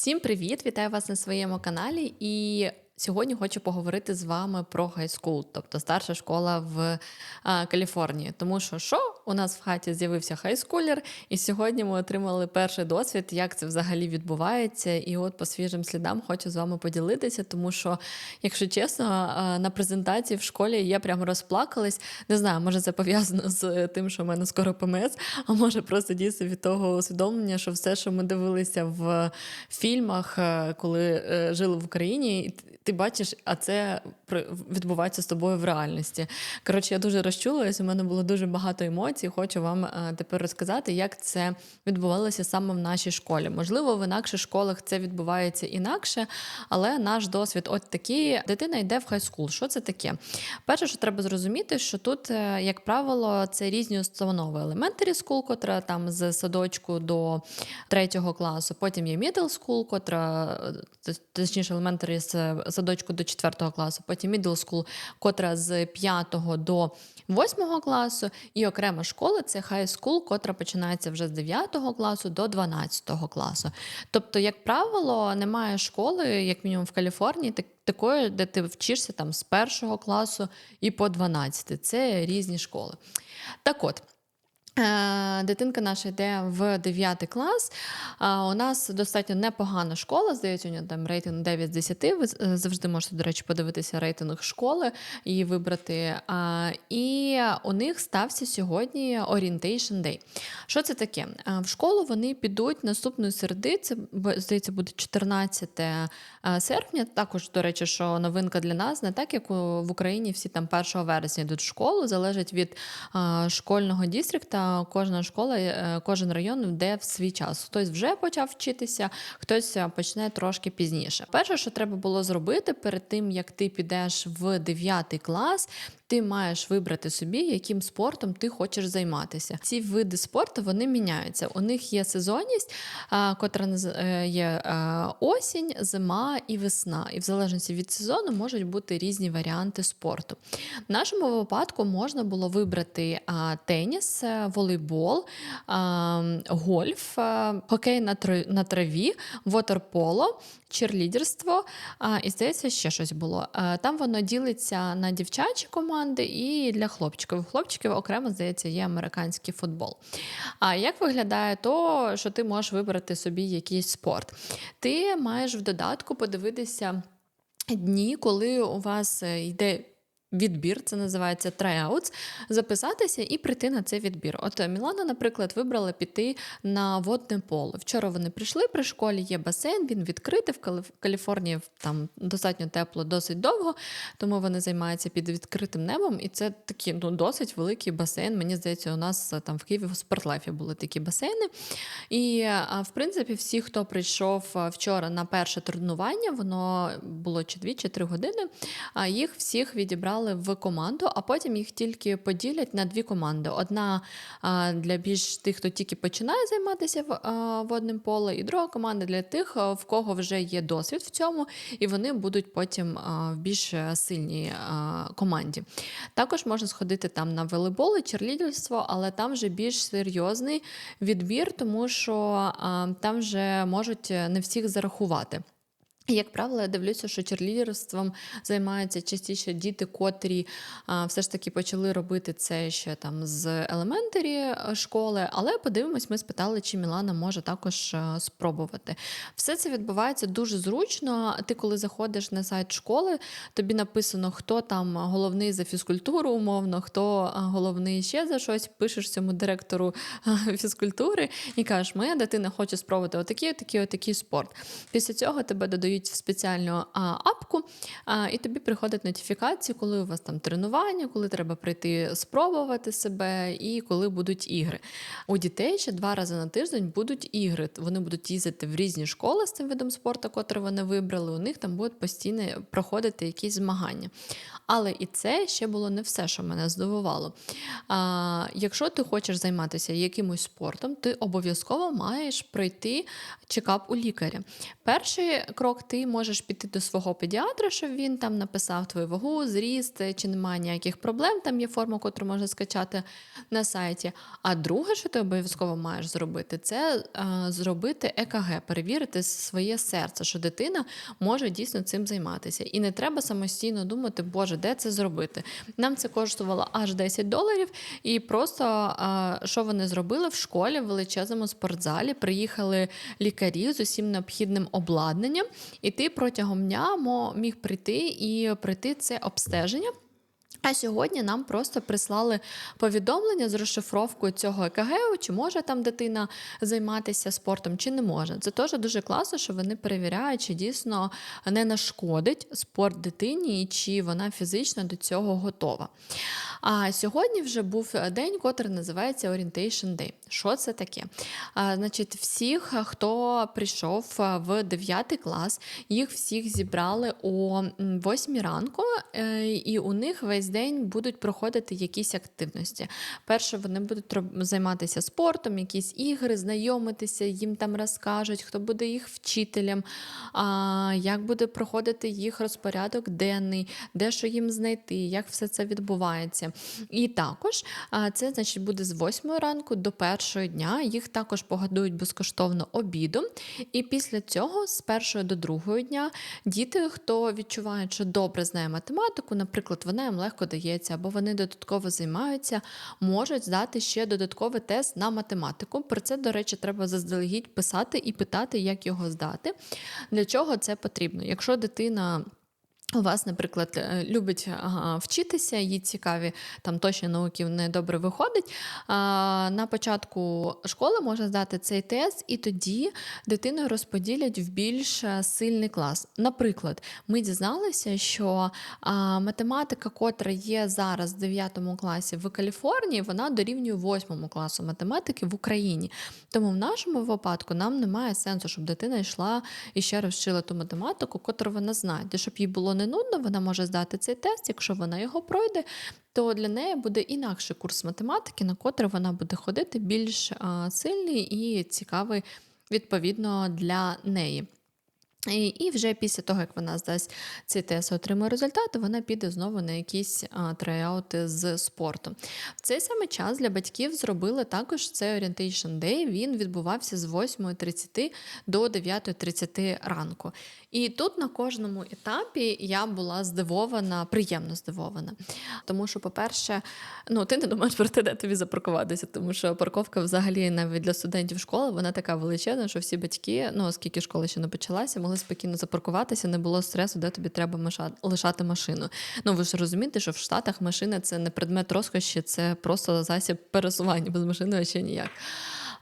Всім привіт! Вітаю вас на своєму каналі. І сьогодні хочу поговорити з вами про хайскул, тобто старша школа в а, Каліфорнії. Тому що що у нас в хаті з'явився хайскулер, і сьогодні ми отримали перший досвід, як це взагалі відбувається. І от по свіжим слідам хочу з вами поділитися, тому що, якщо чесно, на презентації в школі я прямо розплакалась. Не знаю, може це пов'язано з тим, що в мене скоро ПМС, а може просто дійсно від того усвідомлення, що все, що ми дивилися в фільмах, е, коли е, жили в Україні, ти бачиш, а це відбувається з тобою в реальності. Коротше, я дуже розчулилась, у мене було дуже багато емоцій. Хочу вам е, тепер розказати, як це відбувалося саме в нашій школі. Можливо, в інакших школах це відбувається інакше, але наш досвід от такий. Дитина йде в хайскул. Що це таке? Перше, що треба зрозуміти, що тут, е, як правило, це різні установи. Elementary school, котра там з садочку до третього класу. Потім є middle school, котра е, точніше elementary з садочку до четвертого класу. Потім middle school, котра з п'ятого до восьмого класу. І окрема школа це high school, котра починається вже з 9 класу до 12 класу. Тобто, як правило, немає школи, як мінімум в Каліфорнії, так- такої, де ти вчишся там з першого класу і по 12. Це різні школи. Так от. Е, Дитинка наша йде в 9 клас. У нас достатньо непогана школа. Здається, у нього там рейтинг 9 з 10. Ви е, завжди можете, до речі, подивитися рейтинг школи і вибрати. І у них стався сьогодні Orientation Day. Що це таке? В школу вони підуть наступної середи. Це здається, буде 14 е, серпня. Також, до речі, що новинка для нас, не так як в Україні всі там 1 вересня йдуть в школу, залежить від школьного дістрикта. Кожна школа, е, кожен район йде в свій час. Хтось вже почав вчитися, хтось е, почне трошки пізніше. Перше, що треба було зробити перед тим, як ти підеш в 9 клас. Ти маєш вибрати собі, яким спортом ти хочеш займатися. Ці види спорту вони міняються. У них є сезонність, котра е, є е, осінь, зима і весна. І в залежності від сезону можуть бути різні варіанти спорту. В нашому випадку можна було вибрати теніс, е, волейбол, гольф, хокей на траві, вотерполо, черлідерство. І здається, ще щось було. Там воно ділиться на дівчачі команди і для хлопчиків. Хлопчиків окремо, здається, є американський футбол. А як виглядає то, що ти можеш вибрати собі якийсь спорт? Ти маєш в додатку подивитися дні, коли у вас е, йде. Відбір, це називається tryouts, записатися і прийти на цей відбір. От е, Мілана, наприклад, вибрала піти на водне поле. Вчора вони прийшли при школі, є басейн, він відкритий. В Каліфорнії там достатньо тепло, досить довго, тому вони займаються під відкритим небом. І це такий ну, досить великий басейн. Мені здається, у нас е, там в Києві в спортлайфі були такі басейни. І в принципі, всі, хто прийшов вчора на перше тренування, воно було чи дві, чи три години. А їх всіх відібрали в команду, а потім їх тільки поділять на дві команди: одна для більш тих, хто тільки починає займатися водним поле, і друга команда для тих, в кого вже є досвід в цьому, і вони будуть потім в більш е, сильній команді. Також можна сходити там на волейбол черлідерство, але там вже більш серйозний відбір, тому що там вже можуть е, не всіх зарахувати. Як правило, я дивлюся, що черлідерством займаються частіше діти, котрі все ж таки почали робити це ще там з елементарі е, школи. Але подивимось, ми спитали, чи Мілана може також е, спробувати. Все це відбувається дуже зручно. Ти, коли заходиш на сайт школи, тобі написано, хто там головний за фізкультуру, умовно, хто головний ще за щось. Пишеш цьому директору фізкультури і кажеш, моя дитина хоче спробувати отакий, отакий, отакий спорт. Після цього тебе додають в спеціальну апку, і тобі приходить нотифікації, коли у вас там тренування, коли треба прийти спробувати себе, і коли будуть ігри. У дітей ще два рази на тиждень будуть ігри. Вони будуть їздити в різні школи з цим видом спорту, котрий вони вибрали. У них там будуть постійно проходити якісь змагання. Але і це ще було не все, що мене здивувало. А, якщо ти хочеш займатися якимось спортом, ти обов'язково маєш пройти чекап у лікаря. Перший крок ти можеш піти до свого педіатра, щоб він там написав твою вагу, зріст, чи немає ніяких проблем. Там є форма, яку можна скачати на сайті. А друге, що ти обов'язково маєш зробити, це а, зробити ЕКГ, перевірити своє серце, що дитина може дійсно цим займатися. І не треба самостійно думати, Боже, де це зробити. Нам це коштувало аж 10 доларів, і просто а, що вони зробили в школі в величезному спортзалі. Приїхали лікарі з усім необхідним обладнанням, і ти протягом дня міг прийти і пройти це обстеження. А сьогодні нам просто прислали повідомлення з розшифровкою цього ЕКГ, чи може там дитина займатися спортом, чи не може. Це теж дуже класно, що вони перевіряють, чи дійсно не нашкодить спорт дитині, і чи вона фізично до цього готова. А сьогодні вже був день, котрий називається Orientation Day. Що це таке? А, Значить, всіх, хто прийшов в 9 клас, їх всіх зібрали о 8 ранку, е, і у них весь день будуть проходити якісь активності. Перше, вони будуть займатися спортом, якісь ігри, знайомитися, їм там розкажуть, хто буде їх вчителем, як буде проходити їх розпорядок денний, де що їм знайти, як все це відбувається. І також це значить буде з 8 ранку до першого дня. Їх також погодують безкоштовно обідом. І після цього, з першого до другого дня, діти, хто відчуває, що добре знає математику, наприклад, вона їм легко дається, або вони додатково займаються, можуть здати ще додатковий тест на математику. Про це, до речі, треба заздалегідь писати і питати, як його здати. Для чого це потрібно? Якщо дитина. У вас, наприклад, е, любить вчитися, їй цікаві там точні науки не добре виходить. На початку школи можна здати цей тест, і тоді дитину розподілять в більш е, сильний клас. Наприклад, ми дізналися, що математика, котра є зараз в 9 класі в Каліфорнії, вона дорівнює 8 класу математики в Україні. Тому в нашому випадку нам немає сенсу, щоб дитина йшла і ще раз вчила ту математику, котру вона знає, щоб їй було не нудно, вона може здати цей тест. Якщо вона його пройде, то для неї буде інакший курс математики, на котрий вона буде ходити більш сильний і цікавий відповідно для неї. І вже після того, як вона здасть цей тест, отримує результати, вона піде знову на якісь а, трояути з спорту. В цей самий час для батьків зробили також цей Orientation Day, Він відбувався з 8.30 до 9.30 ранку. І тут на кожному етапі я була здивована, приємно здивована. Тому що, по-перше, ну ти не думаєш про те, де тобі запаркуватися, тому що парковка взагалі навіть для студентів школи вона така величезна, що всі батьки, ну оскільки школа ще не почалася, могли спокійно запаркуватися, не було стресу, де тобі треба лишати машину. Ну ви ж розумієте, що в Штатах машина це не предмет розкоші, це просто засіб пересування без машини ще ніяк.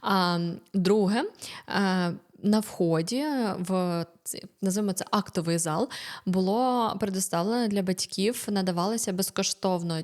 А друге, е, на вході в називаємо це актовий зал було предоставлено для батьків, надавалося безкоштовно.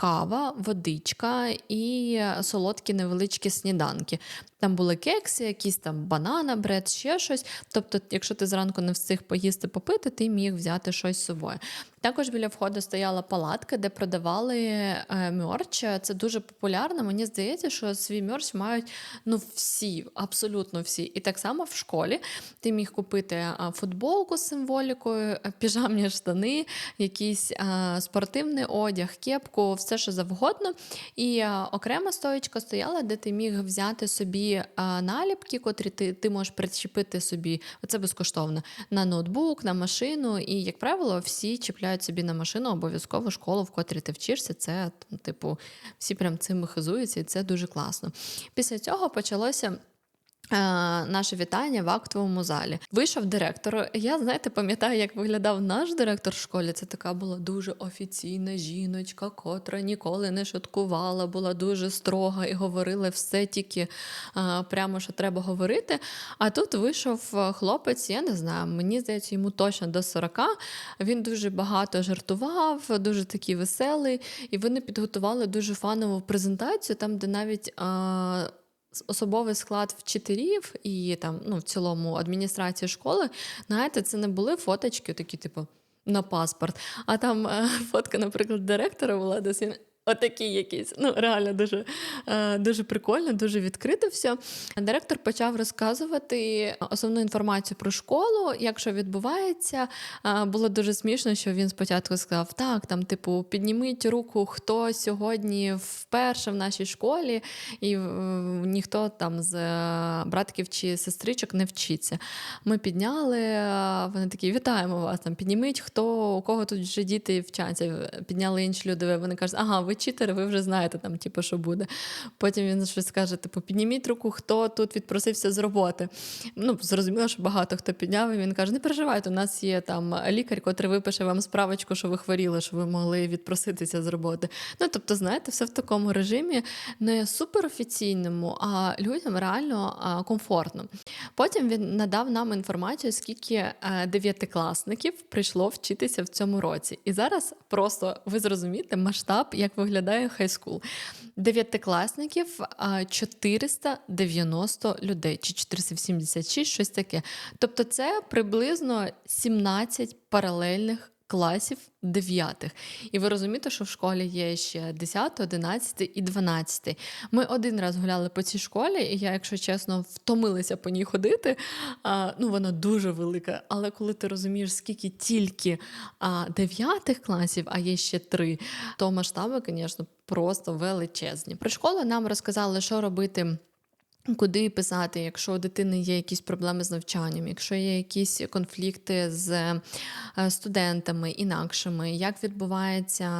Кава, водичка і солодкі невеличкі сніданки. Там були кекси, якісь там банана, бред, ще щось. Тобто, якщо ти зранку не встиг поїсти попити, ти міг взяти щось з собою. Також біля входу стояла палатка, де продавали е, мерч. Це дуже популярно. Мені здається, що свій мерч мають ну всі, абсолютно всі. І так само в школі ти міг купити е, футболку з символікою, е, піжамні штани, якийсь спортивний одяг, кепку, все що завгодно. І окрема стоїчка стояла, де ти міг взяти собі наліпки, котрі ти ти можеш причепити собі, це безкоштовно, на ноутбук, на машину. І, як правило, всі чіпляють собі на машину обов'язково школу, в котрій ти вчишся. Це, типу, всі прям цим хизуються, і це дуже класно. Після цього почалося. Е, наше вітання в актовому залі. Вийшов директор. Я, знаєте, пам'ятаю, як виглядав наш директор в школі. Це така була дуже офіційна жіночка, котра ніколи не шуткувала, була дуже строга і говорила все тільки е, прямо, що треба говорити. А тут вийшов хлопець, я не знаю, мені здається, йому точно до 40. Він дуже багато жартував, дуже такий веселий, і вони підготували дуже фанову презентацію, там, де навіть. Особовий склад вчителів і там, ну, в цілому адміністрації школи, знаєте, це не були фоточки, такі, типу, на паспорт. А там е, фотка, наприклад, директора була, він Отакі якісь. Ну, реально дуже, е, дуже прикольно, дуже відкрито все. Директор почав розказувати основну інформацію про школу, як що відбувається. Е, Було дуже смішно, що він спочатку сказав: так, там, типу, підніміть руку, хто сьогодні вперше в нашій школі, і е, ніхто там з братків чи сестричок не вчиться. Ми підняли, вони такі, вітаємо вас. Там підніміть, хто у кого тут вже діти вчаться. Підняли інші люди. Вони кажуть, ага, ви читери, ви вже знаєте, там, типу, що буде. Потім він щось скаже: типу, підніміть руку, хто тут відпросився з роботи. Ну, зрозуміло, що багато хто підняв. І він каже: не переживайте, у нас є там лікар, котрий випише вам справочку, що ви хворіли, що ви могли відпроситися з роботи. Ну, тобто, знаєте, все в такому режимі, не суперофіційному, а людям реально комфортно. Потім він надав нам інформацію, скільки е, дев'ятикласників прийшло вчитися в цьому році. І зараз просто ви зрозумієте масштаб, як виглядає хайскул. Дев'ятикласників 490 людей, чи 476, щось таке. Тобто, це приблизно 17 паралельних класів дев'ятих. І ви розумієте, що в школі є ще 10, 11 і 12. Ми один раз гуляли по цій школі, і я, якщо чесно, втомилася по ній ходити. А, ну, вона дуже велика. Але коли ти розумієш, скільки тільки а, дев'ятих класів, а є ще три, то масштаби, звісно, просто величезні. Про школу нам розказали, що робити. Куди писати, якщо у дитини є якісь проблеми з навчанням, якщо є якісь конфлікти з е, студентами інакшими, як відбувається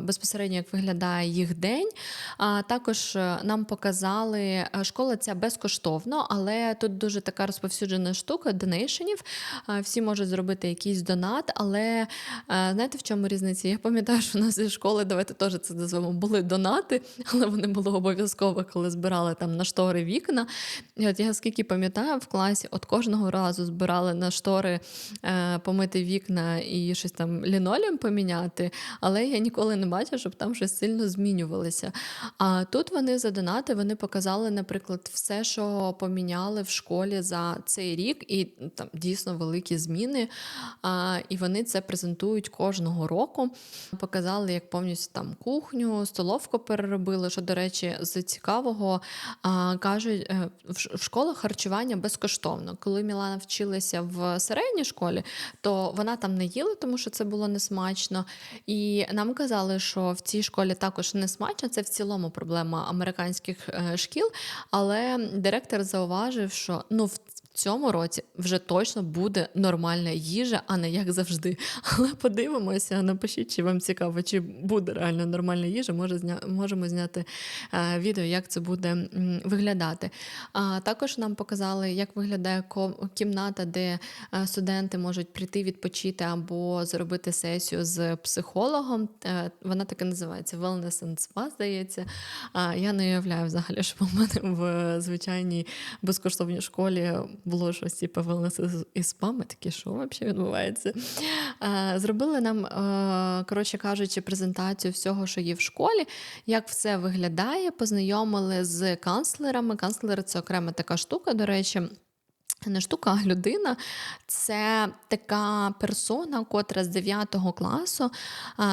безпосередньо, як виглядає їх день. А також е, нам показали, е, школа ця безкоштовно, але тут дуже така розповсюджена штука донейшенів. Всі можуть зробити якийсь донат, але знаєте, в чому різниця? Я пам'ятаю, що у нас зі школи, давайте теж це назвемо, були донати, але вони були обов'язково, коли збирали там на штори вікна. І от я скільки пам'ятаю, в класі от кожного разу збирали на штори е, помити вікна і щось там лінолеум поміняти, але я ніколи не бачила, щоб там щось сильно змінювалося. А тут вони за донати вони показали, наприклад, все, що поміняли в школі за цей рік, і там дійсно великі зміни. А, І вони це презентують кожного року. Показали, як повністю там кухню, столовку переробили. Що, до речі, з цікавого а, кажуть, в школах харчування безкоштовно. Коли Мілана вчилася в середній школі, то вона там не їла, тому що це було несмачно. І нам казали, що в цій школі також не смачно. Це в цілому проблема американських е, шкіл. Але директор зауважив, що ну в цьому році вже точно буде нормальна їжа, а не як завжди. Але подивимося, напишіть, чи вам цікаво, чи буде реально нормальна їжа. Може, зня... можемо зняти е, відео, як це буде м, виглядати. А також нам показали, як виглядає кімната, де е, студенти можуть прийти відпочити або зробити сесію з психологом. Е, вона так і називається Wellness and Spa, здається. А я не уявляю взагалі, що в мене в звичайній безкоштовній школі було щось типу «Велнес із пам'ятки, що взагалі відбувається. Зробили нам, коротше кажучи, презентацію всього, що є в школі, як все виглядає, познайомили з канцлерами. Канцлери це окрема така штука, до речі. Не штука, а людина це така персона, котра з 9 класу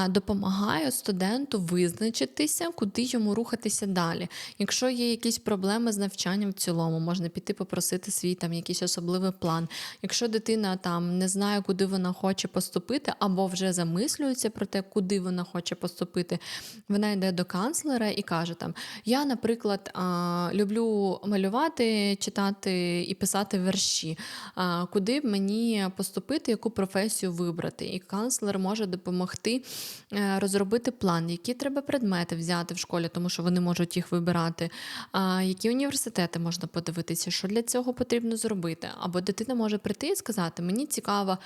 допомагає студенту визначитися, куди йому рухатися далі. Якщо є якісь проблеми з навчанням в цілому, можна піти попросити свій там якийсь особливий план. Якщо дитина там не знає, куди вона хоче поступити, або вже замислюється про те, куди вона хоче поступити, вона йде до канцлера і каже: там Я, наприклад, люблю малювати, читати і писати версії вірші, куди мені поступити, яку професію вибрати. І канцлер може допомогти е, розробити план, які треба предмети взяти в школі, тому що вони можуть їх вибирати, які університети можна подивитися, що для цього потрібно зробити. Або дитина може прийти і сказати: Мені цікава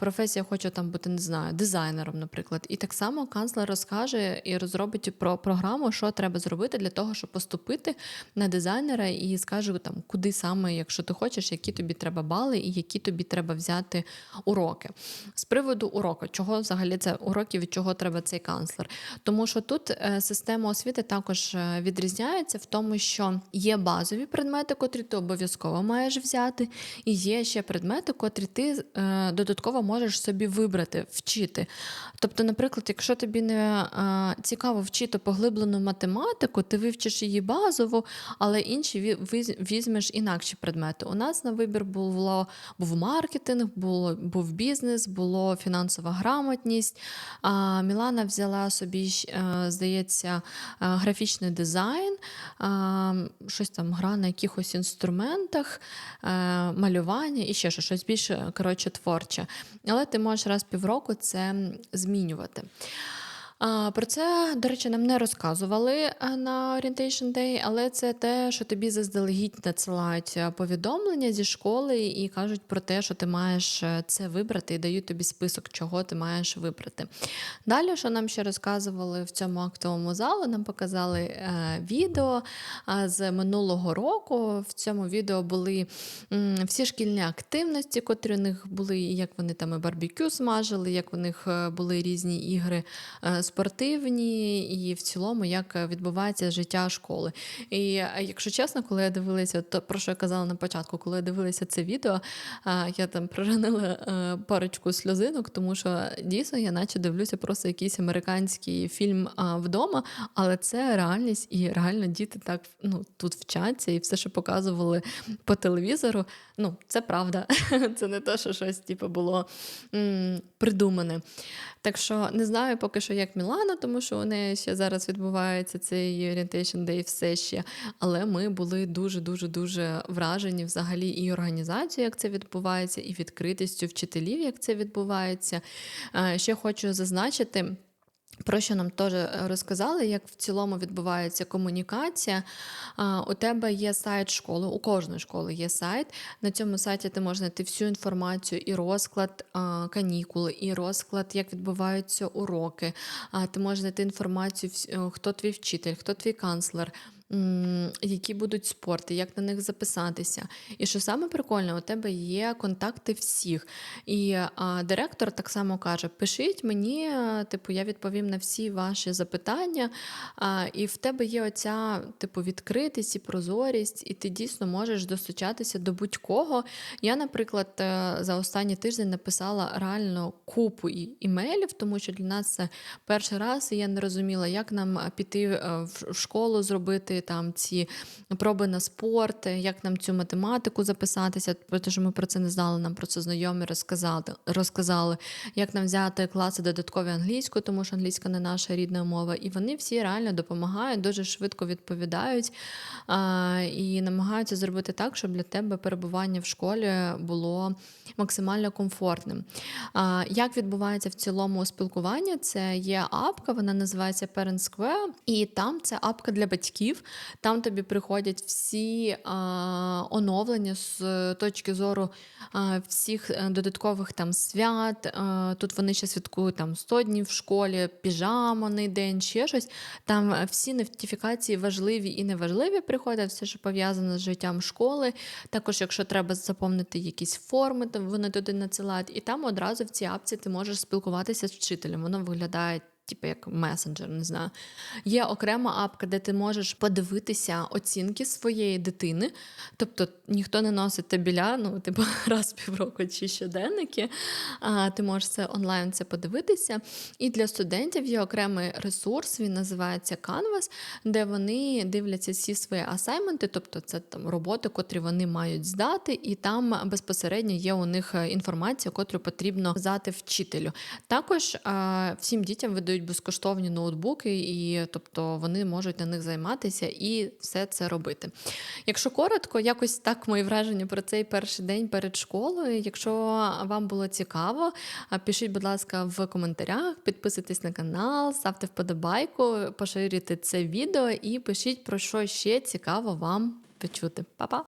професія, хочу там бути, не знаю, дизайнером, наприклад. І так само канцлер розкаже і розробить про програму, що треба зробити для того, щоб поступити на дизайнера, і скаже там, куди саме, якщо ти хочеш, які які тобі треба бали і які тобі треба взяти уроки. З приводу уроку, чого взагалі це уроки, від чого треба цей канцлер? Тому що тут е, система освіти також е, відрізняється в тому, що є базові предмети, котрі ти обов'язково маєш взяти, і є ще предмети, котрі ти е, додатково можеш собі вибрати, вчити. Тобто, наприклад, якщо тобі не цікаво вчити поглиблену математику, ти вивчиш її базово, але інші візьмеш інакші предмети. У нас на вибір було був маркетинг, було був бізнес, було фінансова грамотність. А Мілана взяла собі, е, здається, е, графічний дизайн, а, щось там гра на якихось інструментах, е, малювання і ще щось, щось більш коротше, творче. Але ти можеш раз півроку це змінювати. Про це, до речі, нам не розказували е, на Orientation Day, але це те, що тобі заздалегідь надсилають е, повідомлення зі школи і кажуть про те, що ти маєш е, це вибрати, і дають тобі список, чого ти маєш вибрати. Далі, що нам ще розказували в цьому актовому залу, нам показали відео з минулого року. В цьому відео були всі шкільні активності, котрі у них були, і як вони там і барбекю смажили, як у них були різні ігри спортивні, і в цілому, як е, відбувається життя школи. І е, якщо чесно, коли я дивилася, то про що я казала на початку, коли я дивилася це відео, е, я там проронила е, парочку сльозинок, тому що дійсно я наче дивлюся просто якийсь американський фільм вдома, але це реальність, і реально діти так ну, тут вчаться, і все, що показували по телевізору, ну це правда. Це не те, що щось типу, було придумане. Так що не знаю поки що, як Мілана, тому що у неї ще зараз відбувається цей Orientation Day все ще. Але ми були дуже дуже дуже вражені взагалі і організацією, як це відбувається, і відкритістю вчителів, як це відбувається. Е, Ще хочу зазначити. Про що нам теж е, розказали, як в цілому відбувається комунікація. У тебе є сайт школи, у кожної школи є сайт. На цьому сайті ти можеш знайти всю інформацію, і розклад канікул, і розклад, як відбуваються уроки. Ти можеш знайти інформацію, е, хто твій вчитель, хто твій канцлер. Які будуть спорти, як на них записатися. І що саме прикольне, у тебе є контакти всіх. І а, директор так само каже: пишіть мені, типу, я відповім на всі ваші запитання. А, і в тебе є оця, типу, відкритість і прозорість, і ти дійсно можеш достучатися до будь-кого. Я, наприклад, е, за останній тиждень написала реально купу імейлів, тому що для нас це перший раз, і я не розуміла, як нам е, піти е, в школу зробити там ці проби на спорт, як нам цю математику записатися, тому що ми про це не знали, нам про це знайомі розказали, розказали, як нам взяти класи додаткові англійську, тому що англійська не наша рідна мова. І вони всі реально допомагають, дуже швидко відповідають а, і намагаються зробити так, щоб для тебе перебування в школі було максимально комфортним. А, як відбувається в цілому спілкування? Це є апка, вона називається Parent Square, і там це апка для батьків. Там тобі приходять всі а, оновлення з точки зору а, всіх е, додаткових там свят. А, тут вони ще святкують там 100 днів в школі, піжаманий день, ще щось. Там е, всі нотифікації важливі і неважливі приходять, все, що пов'язано з життям школи. Також, якщо треба заповнити якісь форми, то вони туди надсилають. І там одразу в цій апці ти можеш спілкуватися з вчителем. Воно виглядає. Типу як месенджер, не знаю. Є окрема апка, де ти можеш подивитися оцінки своєї дитини. Тобто ніхто не носить табіля, ну, типу, раз півроку чи щоденники. А, ти можеш це онлайн це подивитися. І для студентів є окремий ресурс, він називається Canvas, де вони дивляться всі свої асайменти, тобто це там роботи, котрі вони мають здати, і там безпосередньо є у них інформація, котру потрібно здати вчителю. Також а, всім дітям видають безкоштовні ноутбуки, і тобто вони можуть на них займатися і все це робити. Якщо коротко, якось так мої враження про цей перший день перед школою. Якщо вам було цікаво, пишіть, будь ласка, в коментарях, підписуйтесь на канал, ставте вподобайку, поширюйте це відео і пишіть про що ще цікаво вам почути. Па-па!